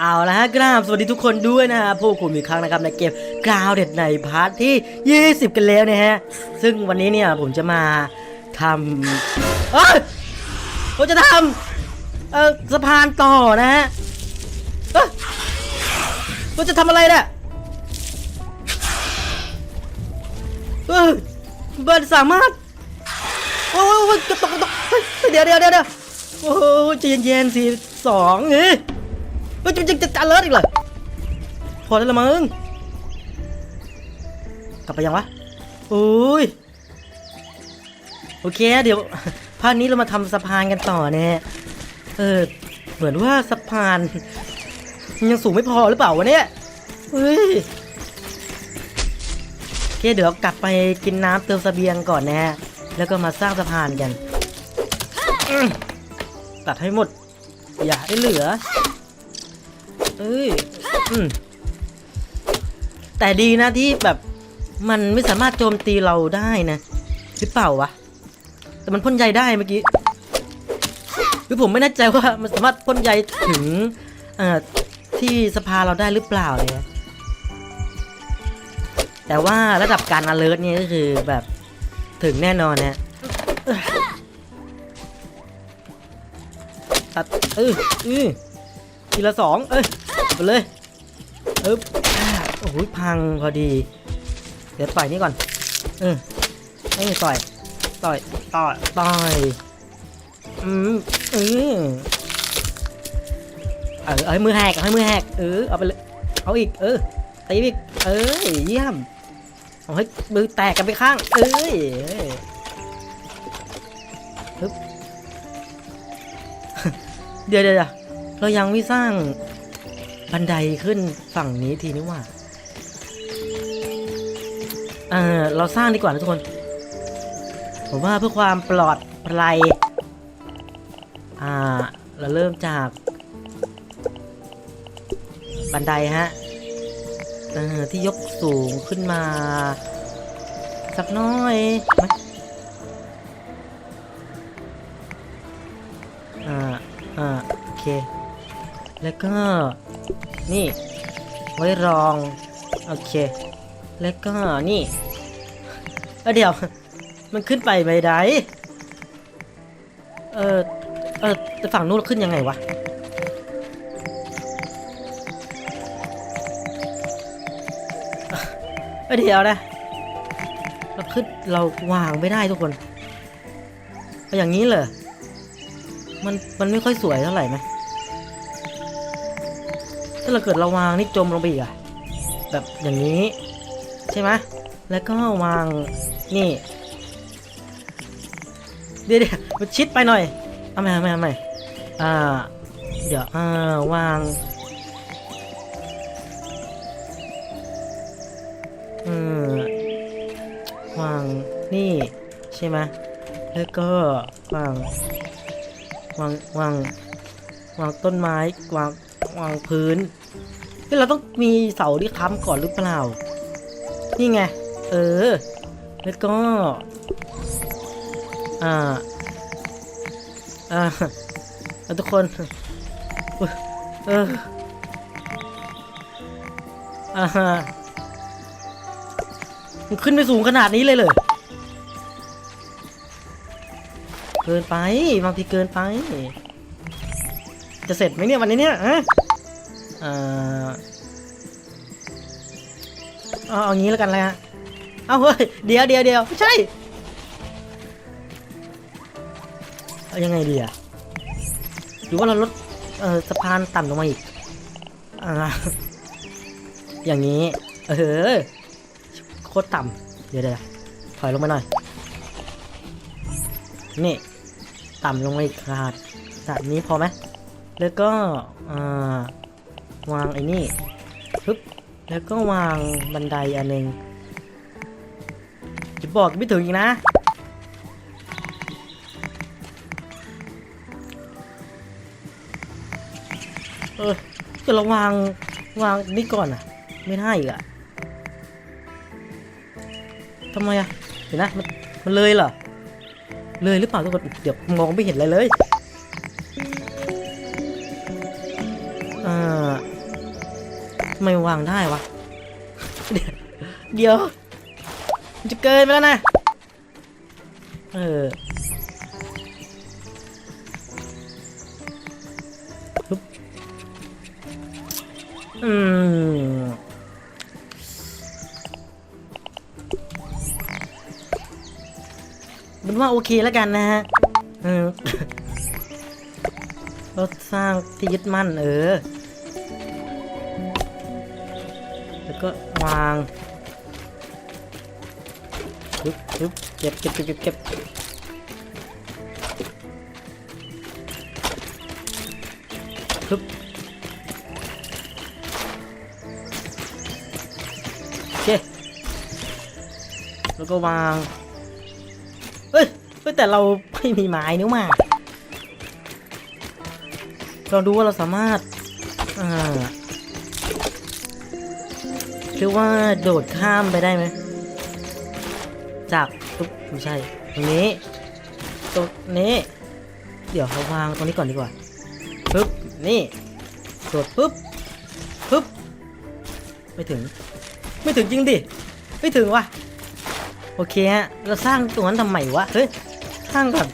เอาละฮะกราบสวัสดีทุกคนด้วยนะฮะพวกผมอีกครั้งนะครับในเกมกราวเด็ดในพาร์ทที่ 20 กันแล้วนะฮะ ซึ่งวันนี้เนี่ยผมจะมาทำเอ้ยผมจะทำเอ่อสะพานต่อนะฮะเอ้ยผมจะทำอะไรเนี่ยเอ้ยเบิร์ดสามารถโอ้ยกระตกกระตกเฮ้ยเดี๋ยวเดี๋ยวเดี๋ยวเดี๋ยวโอ้ยใจเย็นๆสี่สองเฮ้ย เฮ้ยจะจะจะจะเลิศอีกเหรอพอแล้วละมึง กลับไปยังวะโอ้ยโอเค เดี๋ยวภาคนี้เรามาทำสะพานกันต่อเนี่ยเออ เหมือนว่าสะพาน ยังสูงไม่พอหรือเปล่าวะเนี่ยเฮ้ยโอเคเดี๋ยวกลับไปกินน้ำเติมสเสบียงก่อนนะแล้วก็มาสร้างสะพานกัน ตัดให้หมด อย่าให้เหลือ เอ้ยอืมแต่ดีนะที่แบบมันไม่สามารถโจมตีเราได้นะหรือเปล่าวะ แต่มันพ่นใยได้เมื่อกี้คือผมไม่แน่ใจว่ามันสามารถพ่นใยถึงเอ่อที่สภาเราได้หรือเปล่าเลยนะแต่ว่าระดับการ alert เนี่ยก็คือแบบถึงแน่นอนนะตัดเออเออทีละสองเอ้ ไปเลยเอ๊บโอ้โหพังพอดี เดี๋ยวต่อยนี่ก่อนเออเอ้ต่อย ต่อย ต่อย ต่อย อืมเออเออเอาให้มือแหกเอาให้มือแหกเออเอาไปเลยเอาอีก เออตีอีก เออเยี่ยมเอาให้มือแตกกันไปข้าง เอ้ยเดี๋ยวเดี๋ยวเรายังไม่สร้าง บันไดขึ้นฝั่งนี้ทีนี้ว่าเออเราสร้างดีกว่านะทุกคน ผมว่าเพื่อความปลอดภัยอ่า เราเริ่มจาก บันไดฮะเออที่ยกสูงขึ้นมา สักน้อยไหมอ่าอ่าโอเค แล้วก็ นี่ ไว้รอง โอเค แล้วก็นี่เอเดี๋ยว มันขึ้นไปไม่ได้ เออเออแต่ฝั่งนู้นขึ้นยังไงวะเอเดี๋ยวนะ เราขึ้นเราวางไม่ได้ทุกคนเอาอย่างนี้เลยมันมันไม่ค่อยสวยเท่าไหร่ไหม ถ้าเราเกิดเราวางนี่จมลงไปอีกอะแบบอย่างนี้ ใช่ไหมแล้วก็วางนี่เดี๋ยวเดี๋ยวมันชิดไปหน่อยเอาใหม่เอาใหม่เอาใหม่อ่าเดี๋ยวอ่าวางอืมวางนี่ใช่ไหมแล้วก็วางวางวางวางต้นไม้วางวางพื้น เฮ้ยเราต้องมีเสาที่ค้ำก่อนหรือเปล่า นี่ไง เออ แล้วก็ อ่า อ่าเอาทุกคน เอออ่าฮะมันขึ้นไปสูงขนาดนี้เลยเลยเกินไป บางทีเกินไป จะเสร็จไหมเนี่ยวันนี้เนี่ยฮะ อ่าเอาเอางี้แล้วกันเลยฮะเอาเฮ้ยเดี๋ยวเดี๋ยวเดี๋ยวไม่ใช่เอายังไงดีอะหรือว่าเราลดเอ่อสะพานต่ำลงมาอีกอ่าอย่างนี้ เออโคตรต่ำเดี๋ยวเดี๋ยวถอยลงมาหน่อย นี่ ต่ำลงมาอีกขาดจากนี้พอไหมแล้วก็อ่า วางไอ้นี่ปึ๊บแล้วก็วางบันไดอันหนึ่งจะบอกไม่ถึงอีกนะ เออจะเราวางวางนี่ก่อนอะ ไม่ได้อีกอะทำไมอะ เห็นนะ มันมันเลยเหรอ เลยหรือเปล่าทุกคนเดี๋ยวมองไม่เห็นอะไรเลย ทำไม่วางได้วะ เดี๋ยวมันจะเกินไปแล้วนะ เออฮึบอืมเป็นว่าโอเคแล้วกันนะฮะ เออ เราสร้างที่ยึดมั่นเออ ก็วางปึ๊บปึ๊บเก็บเก็บเก็บเก็บเก็บปึ๊บโอเคแล้วก็วางเฮ้ยเฮ้ยแต่เราไม่มีไม้นิ้วมาเราดูว่าเราสามารถอ่า เรียกว่าโดดข้ามไปได้ไหมจากปุ๊บไม่ใช่ ตรงนี้ ตรงนี้ เดี๋ยวเขาวางตรงนี้ก่อนดีกว่าปึ๊บ นี่โดดปุ๊บปึ๊บ ไม่ถึง ไม่ถึงจริงดิ ไม่ถึงวะโอเคฮะ เราสร้างตรงนั้นทำไมวะ เฮ้ย สร้างแบบ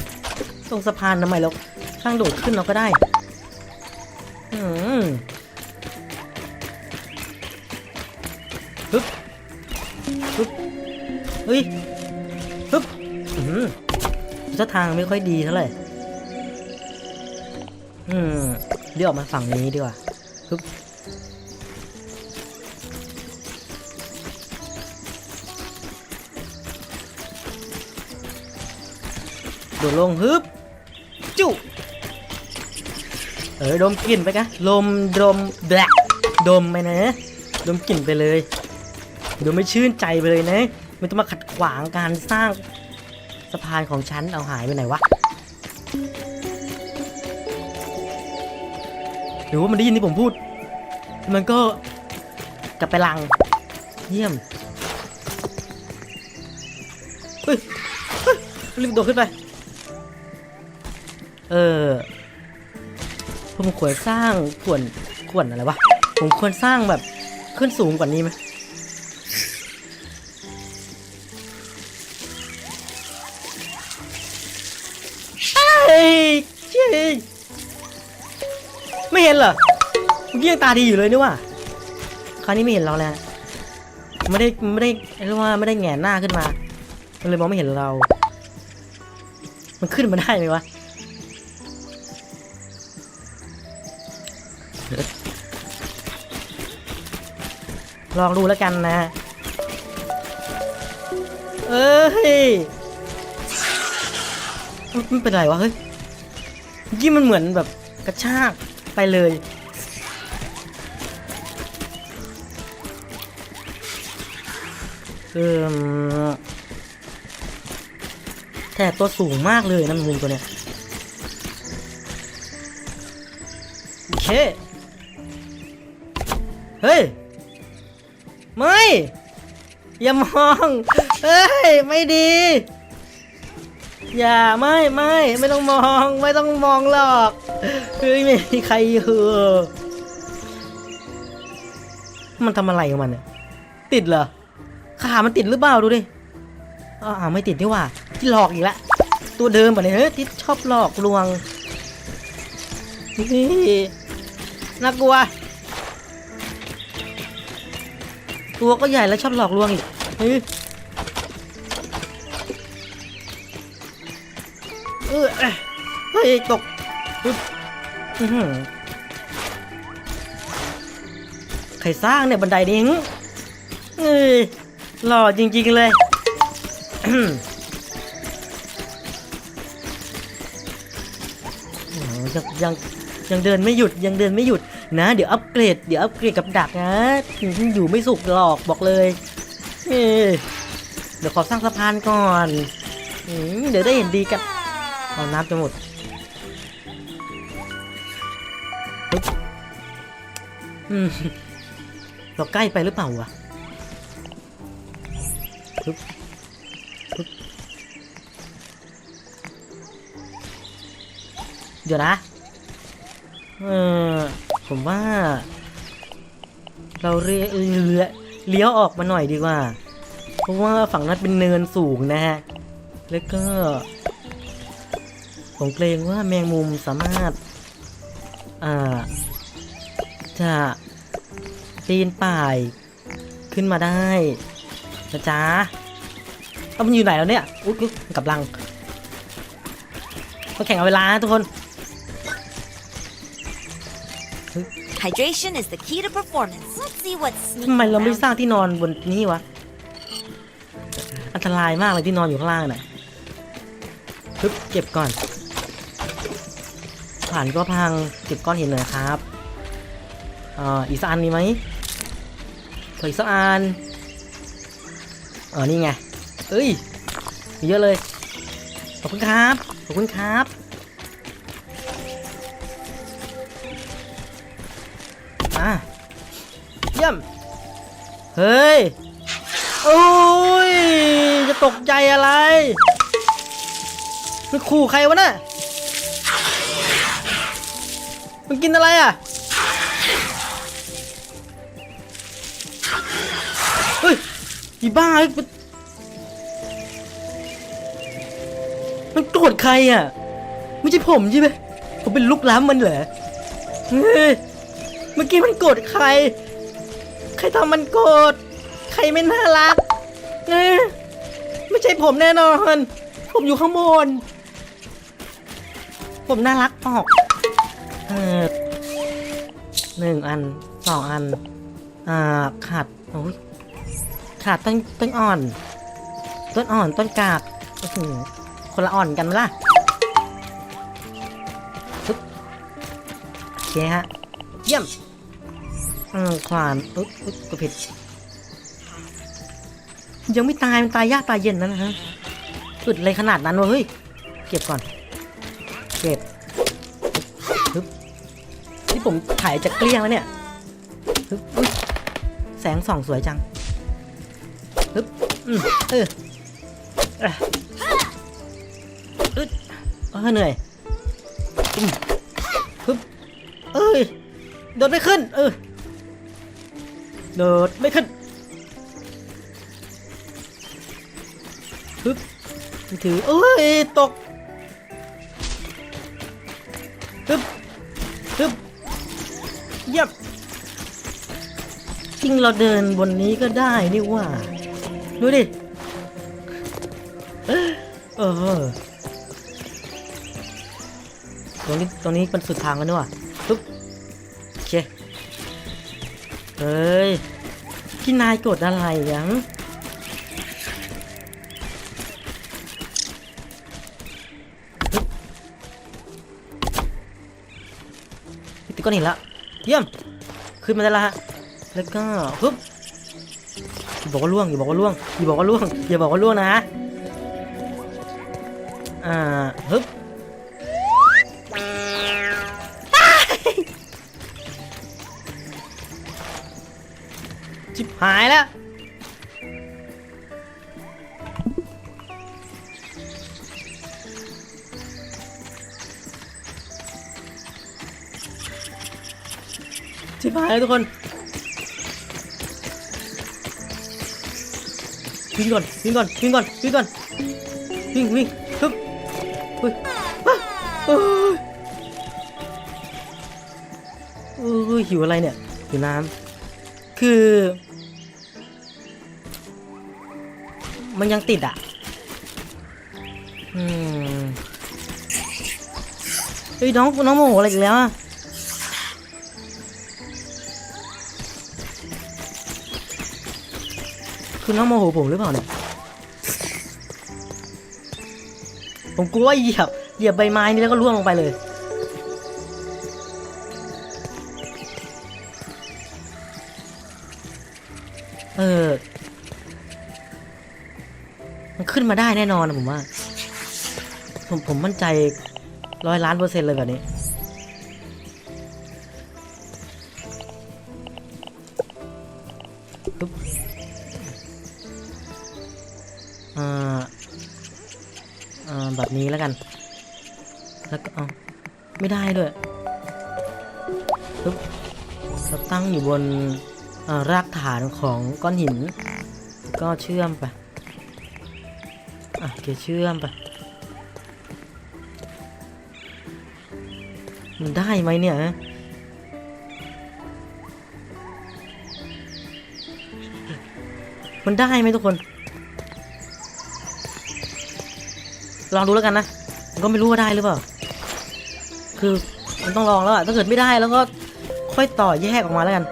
ตรงสะพานทำไมเราสร้างโดดขึ้นเราก็ได้ ทางไม่ค่อยดีเท่าไหร่อืมเดี๋ยวออกมาฝั่งนี้ดีกว่าฮึบโดดลงฮึบจุ๊เออดมกลิ่นไปกะลมดมแบลดมไปนะ ดมกลิ่นไปเลยดมไม่ชื่นใจไปเลยนะไมันจะมาขัดขวางการสร้าง สะพานของฉันเอาหายไปไหนวะ หรือว่ามันได้ยินที่ผมพูด มันก็กลับไปลัง เยี่ยมเฮ้ยรีบโดดขึ้นไป เออ ผมควรสร้างควรควรอะไรวะ ผมควรสร้างแบบขึ้นสูงกว่านี้ไหม ไม่เห็นเหรอเมื่อกี้ยังตาดีอยู่เลยนี่ว่าคราวนี้ไม่เห็นเราแล้วไม่ได้ไม่ได้เรียกว่าไม่ได้แงนหน้าขึ้นมา มันเลยมองไม่เห็นเรา มันขึ้นมาได้ไหมวะลองดูแล้วกันนะ เอ้ยมันเป็นไรวะเฮ้ยเมื่มันเหมือนแบบกระชาก ไปเลยเออแต่ตัวสูงมากเลยนะมุมตัวเนี้ยโอเค เฮ้ย ไม่ อย่ามอง เฮ้ย ไม่ดี อย่าไม่ไม่ไม่ต้องมองไม่ต้องมองหรอกเฮ้ยไม่มีใครอยู่มันทำอะไรของมันเนี่ยติดเหรอขามันติดหรือเปล่าดูดิอ๋อไม่ติดนี่ว่า ที่หลอกอีกแล้วตัวเดิมป่ะเนี่ยเฮ้ยที่ชอบหลอกลวงนี่น่ากลัว ตัวก็ใหญ่แล้วชอบหลอกลวงอีกเฮ้ย ออเฮ้ยตกปึ๊บอื้อหือใครสร้างเนี่ยบันไดนี้หึเอ้ยหล่อจริง ๆ เลย ยังยังยังเดินไม่หยุดยังเดินไม่หยุดนะ เดี๋ยวอัปเกรดเดี๋ยวอัปเกรดกับดักนะอยู่ไม่สุกหรอกบอกเลยเดี๋ยวขอสร้างสะพานก่อน เดี๋ยวได้เห็นดีกัน เอาน้ำจะหมดปึ๊บอืมเราใกล้ไปหรือเปล่าวะปึ๊บปึ๊บเดี๋ยวนะ เออผมว่า เราเลี้ยวเลี้ยวออกมาหน่อยดีกว่า เพราะว่าฝั่งนั้นเป็นเนินสูงนะฮะ แล้วก็ ผมเกรงว่าแมงมุมสามารถอ่าจะปีนป่ายขึ้นมาได้นะจ๊ะเอามันอยู่ไหนแล้วเนี่ยอุ๊ยอุ๊ยกับลังมาแข่งเอาเวลานะทุกคน Hydration is the key to performance. Let's see what's ทำ sneaking ไมเราไม่ around. สร้างที่นอนบนนี้วะ อันตรายมากเลยที่นอนอยู่ข้างล่างน่ะ ปึ๊บเก็บก่อน ผ่านก็พังเก็บก้อนหินหน่อยครับอ่าอีกสักอันมีไหมขออีกสักอันเออนี่ไงเอ้ยมีเยอะเลยขอบคุณครับขอบคุณครับอะเยี่ยมเฮ้ยโอ้ยจะตกใจอะไรมันขู่ใครวะน่ะ มันกินอะไรอะ เฮ้ยอีบ้าเอ้ยมันมันโกรธใครอะ ไม่ใช่ผมใช่ไหมผมเป็นลูกล้ำมันเหรอเฮ้ยเมื่อกี้มันโกรธใคร ใครทำมันโกรธ ใครไม่น่ารักเอ้ยไม่ใช่ผมแน่นอน ผมอยู่ข้างบน ผมน่ารักออก หนึ่งอันสองอัน อ่า ขาดโอ้ยขาดต้นต้นอ่อน ต้นอ่อนต้นกากอื้อหือคนละอ่อนกันไหมล่ะปึ๊บโอเคฮะ เยี่ยมอืมควานอุ๊บอุ๊บก็ผิด ยังไม่ตาย มันตายยากตายเย็นนะนะฮะอึดเลยขนาดนั้นวะเฮ้ย เก็บก่อน ผมถ่ายจะเกลี้ยงแล้วเนี่ยฮึบอุ๊ยแสงส่องสวยจังฮึบอืมเออเอะอึดเออเหนื่อยอืมฮึบเอ้ยโดดไม่ขึ้น เออโดดไม่ขึ้นฮึบถือเอ้ยตกฮึบฮึบ ริงเราเดินบนนี้ก็ได้นี่ว่า ดูดิ เออ ตรงนี้ตรงนี้เป็นสุดทางแล้วนี่ว่ะปึ๊บโอเค เฮ้ยพี่นายกดอะไรยังติดก้อนหินและเยี่ยม ขึ้นมาได้ละฮะ แล้วก็ฮึบอย่าบอกว่าล่วงอย่าบอกว่าล่วงอย่าบอกว่าล่วงอย่าบอกว่าล่วงนะอ่าฮึบจิบหายแล้วจิบหายแล้วทุกคน วิ่งก่อนวิ่งก่อนวิ่งก่อนวิ่งก่อนวิ่งวิ่งฮึบเฮ้ยอะเอ้ยเอ้ยหิวอะไรเนี่ยหิวน้ำคือ มันยังติดอะอืมเฮ้ยน้องน้องโมโหอะไรอีกแล้วอะ คือน้องโมโหผมหรือเปล่าเนี่ยผมกลัวเหยียบเหยียบใบไม้นี่แล้วก็ร่วงลงไปเลย เออ มันขึ้นมาได้แน่นอนนะผมว่า ผมผมมั่นใจร้อยล้านเปอร์เซ็นต์เลยแบบนี้ อ่าอ่าแบบนี้แล้วกัน แล้วก็เอาไม่ได้ด้วยปึ๊บเราตั้งอยู่บนรากฐานของก้อนหิน ก็เชื่อมไป อะโอเคเชื่อมไป มันได้ไหมเนี่ยมันได้ไหมทุกคน ลองดูแล้วกันนะผมก็ไม่รู้ว่าได้หรือเปล่า คือมันต้องลองแล้วอะถ้าเกิดไม่ได้แล้วก็ค่อยต่อแยกออกมาแล้วกัน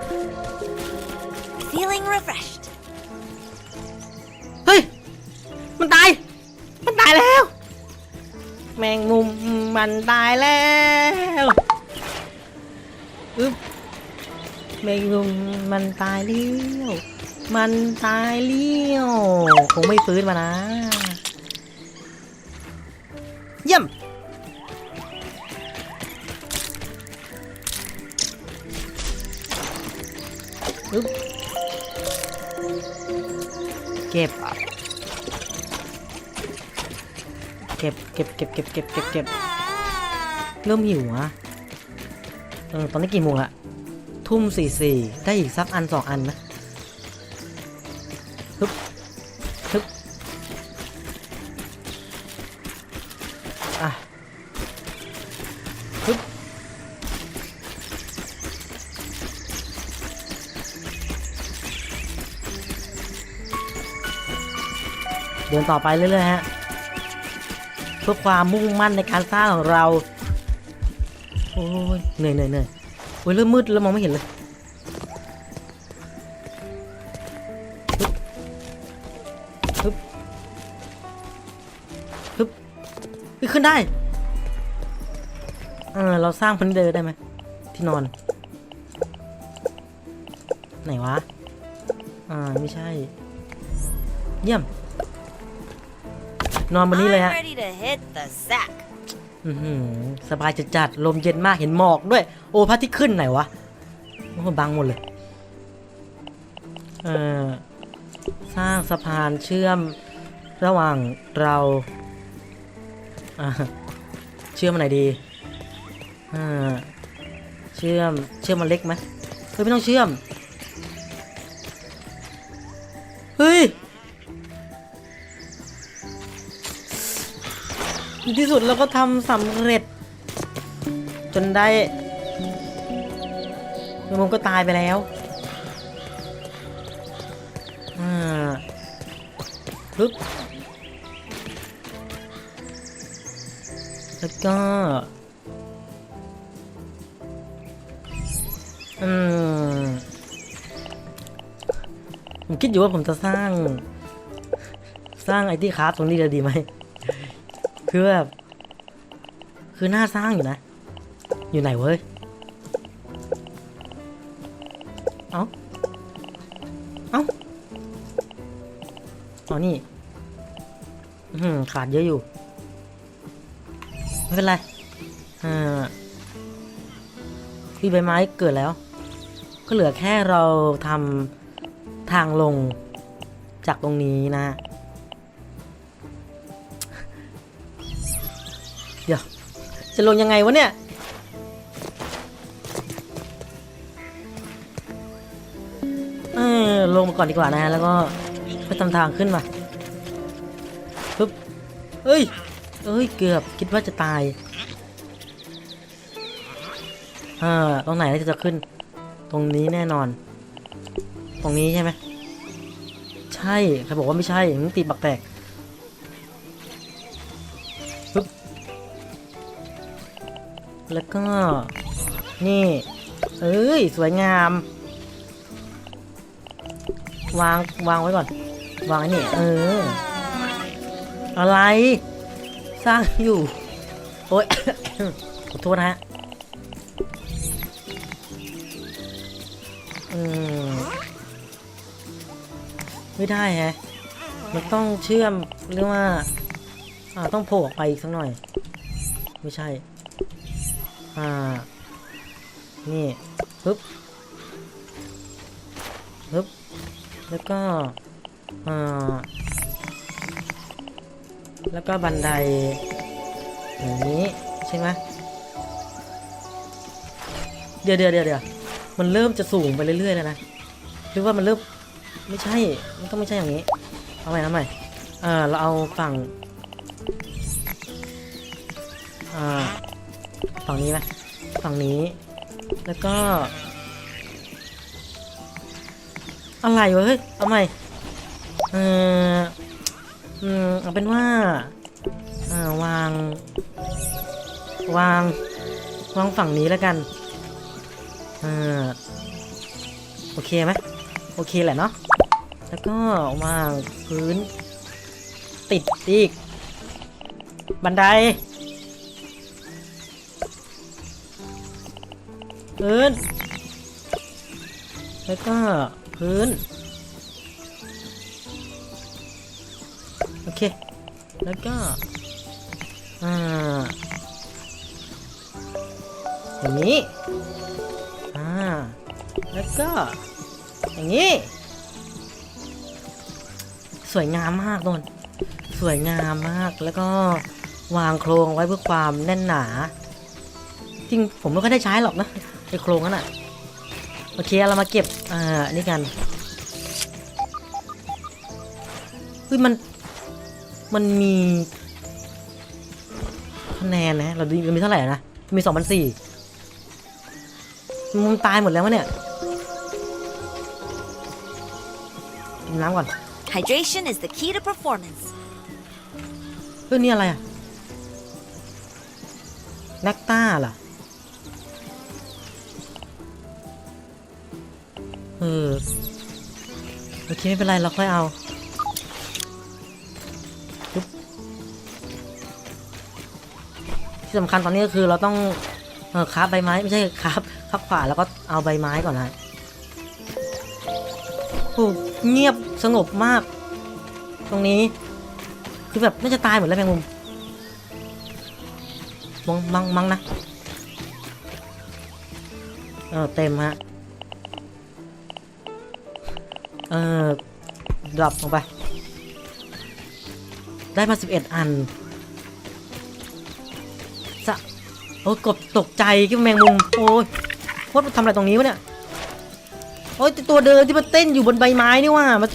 Feeling refreshed. เฮ้ย มันตาย มันตายแล้ว แมงมุมมันตายแล้วอึ๊บแมงมุมมันตายเลี้ยว มันตายเลี้ยว คงไม่ฟื้นมานะเยี่ยม เก็บ เก็บ เก็บ เก็บ เก็บ เก็บ เก็บ เก็บ เริ่มหิวอะเออ ตอนนี้กี่โมงละ ทุ่มสี่สี่ ได้อีกสักอันสองอันนะฮึบ เดินต่อไปเรื่อยๆฮะเพื่อความมุ่งมั่นในการสร้างของเราโอ้ยเหนื่อยเหนื่อยเหนื่อยโอ้ยเริ่มมืดแล้วมองไม่เห็นเลยฮึบฮึบฮึบขึ้นได้เออเราสร้างพันเดอร์ได้ไหมที่นอน ไหนวะ อ่า ไม่ใช่ เยี่ยม นอนบนนี้เลยฮะ I'm ready to hit the sack. อื้อหือสบายจัดจัดๆลมเย็นมากเห็นหมอกด้วย โอ้พระอาที่ขึ้นไหนวะโอ้โหบังหมดเลย เอ่อสร้างสะพานเชื่อมระหว่างเราอ่าเชื่อมอันไหนดีอ่าเชื่อมเชื่อมมันเล็กไหมเฮ้ยไม่ต้องเชื่อม ที่สุดเราก็ทำสำเร็จ จนได้แล้วมันก็ตายไปแล้วอ่าปึ๊บแล้วก็อืมผมคิดอยู่ว่าผมจะสร้าง สร้างไอที่คาราฟตรงนี้จะดีไหม คือแบบ คือน่าสร้างอยู่นะ อยู่ไหนเว้ย เอ้า เอ้าอ๋อนี่หือขาดเยอะอยู่ ไม่เป็นไรอ่าพี่ใบไม้เกิดแล้ว ก็เหลือแค่เราทำทางลงจากตรงนี้นะ จะลงยังไงวะเนี่ย เออลงมาก่อนดีกว่านะ แล้วก็ค่อยทำทางขึ้นมาปึ๊บเอ้ย เอ้ย เกือบคิดว่าจะตาย อ่า ตรงไหนที่จะขึ้น ตรงนี้แน่นอน ตรงนี้ใช่ไหม ใช่ ใครบอกว่าไม่ใช่มึงตีปักแตก แล้วก็ นี่ เอ้ย สวยงาม วางวางไว้ก่อน วางไอ้นี่เออ อะไร สร้างอยู่ โอ๊ย ขอโทษนะฮะอืมไม่ได้แฮะ มันต้องเชื่อมเรียกว่า อ่า ต้องโผล่ออกไปอีกสักหน่อย ไม่ใช่ อ่า นี่ปึ๊บปึ๊บแล้วก็ อ่า แล้วก็บันไดอย่างนี้ใช่ไหมเดี๋ยวเดี๋ยวเดี๋ยวเดี๋ยวมันเริ่มจะสูงไปเรื่อยๆแล้วนะหรือว่ามันเริ่มไม่ใช่ มันต้องไม่ใช่อย่างนี้ เอาใหม่เอาใหม่เออเราเอาฝั่ง อ่า ฝั่งนี้ไหมฝั่งนี้ แล้วก็ อะไรวะเฮ้ย เอาใหม่ เอออืมเอาเป็นว่าอ่าวาง วาง วางฝั่งนี้แล้วกันอ่าโอเคไหมโอเคแหละเนาะ แล้วก็วางพื้น ติดอีก บันได พื้น แล้วก็พื้น โอเค แล้วก็ อ่า อย่างนี้ อ่า แล้วก็ อย่างนี้ สวยงามมากโดนสวยงามมาก แล้วก็วางโครงไว้เพื่อความแน่นหนา จริงผมไม่ค่อยได้ใช้หรอกนะ ไอโครงนั้นอะโอเคเรามาเก็บอ่านี่กันเฮ้ยมันมันมีคะแนนนะเราดูเรามีเท่าไหร่นะมีสองพันสี่มันตายหมดแล้ววะเนี่ยกินน้ำก่อน Hydration is the key to performance. เฮ้ยนี่อะไรอะแนกต้าล่ะ เออโอเคไม่เป็นไรเราค่อยเอาที่สำคัญตอนนี้ก็คือเราต้องเออคาบใบไม้ไม่ใช่คาบคาบขวาแล้วก็เอาใบไม้ก่อนนะโอ้เงียบสงบมาก ตรงนี้ คือแบบน่าจะตายหมดแล้วแมงมุมมังมังมังนะเออเต็มฮะ เออดรอปลงไป ได้มา 11 อันสะโอ้ยกบตกใจที่แมงมุมโอ้ยพดมันทำอะไรตรงนี้วะเนี่ย โอ้ยตัวเดินที่มันเต้นอยู่บนใบไม้นี่ว่ามัน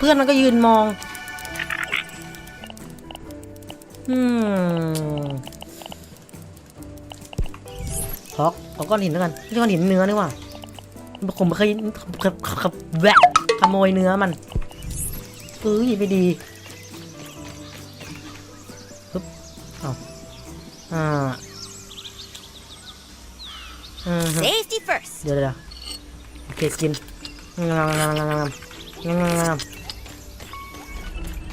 เพื่อนมันก็ยืนมอง อืมพอกเอาก้อนหินแล้วกันไม่ใช่ก้อนหินเนื้อนี่ว่า ผมเคยขขขแวะขโมยเนื้อมันเอ้ยไม่ดีปึ๊บเอาอ่าอืมฮึ Safety first. เดี๋ยวเดี๋ยวโอเคกินงามงามงามงามงามงาม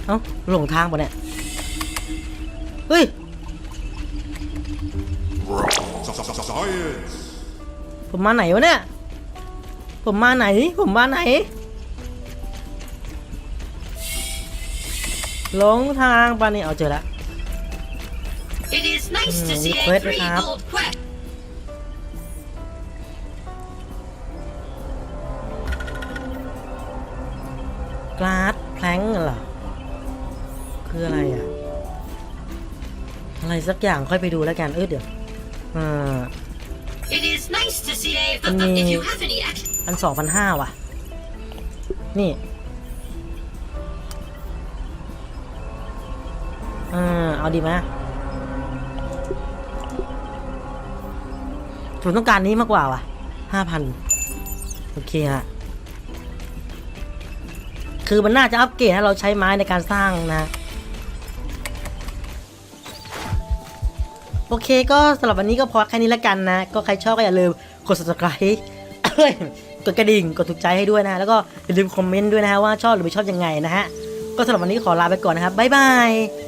เอ้าหลงทางปะเนี่ย เฮ้ย Science! ผมมาไหนวะเนี่ย ผมมาไหน ผมมาไหนหลงทางปะเนี่ยเอาเจอแล้ว It is nice to Hmm, see quit a three it up. gold quest. กลาดแพลงเหรอ คืออะไรอะ อะไรสักอย่างค่อยไปดูแล้วกัน เออเดี๋ยว อ่า It is nice to see a. Hmm. If you have any action. พันสองพันห้าว่ะ นี่เออเอาดีไหมผมต้องการนี้มากกว่าว่ะห้าพันโอเคฮะ คือมันน่าจะอัปเกรดให้เราใช้ไม้ในการสร้างนะ โอเคก็สำหรับวันนี้ก็พอแค่นี้แล้วกันนะ ก็ใครชอบก็อย่าลืมกด subscribe กดกระดิ่งกดถูกใจให้ด้วยนะแล้วก็อย่าลืมคอมเมนต์ด้วยนะฮะว่าชอบหรือไม่ชอบยังไงนะฮะก็สำหรับวันนี้ขอลาไปก่อนนะครับบ๊ายบาย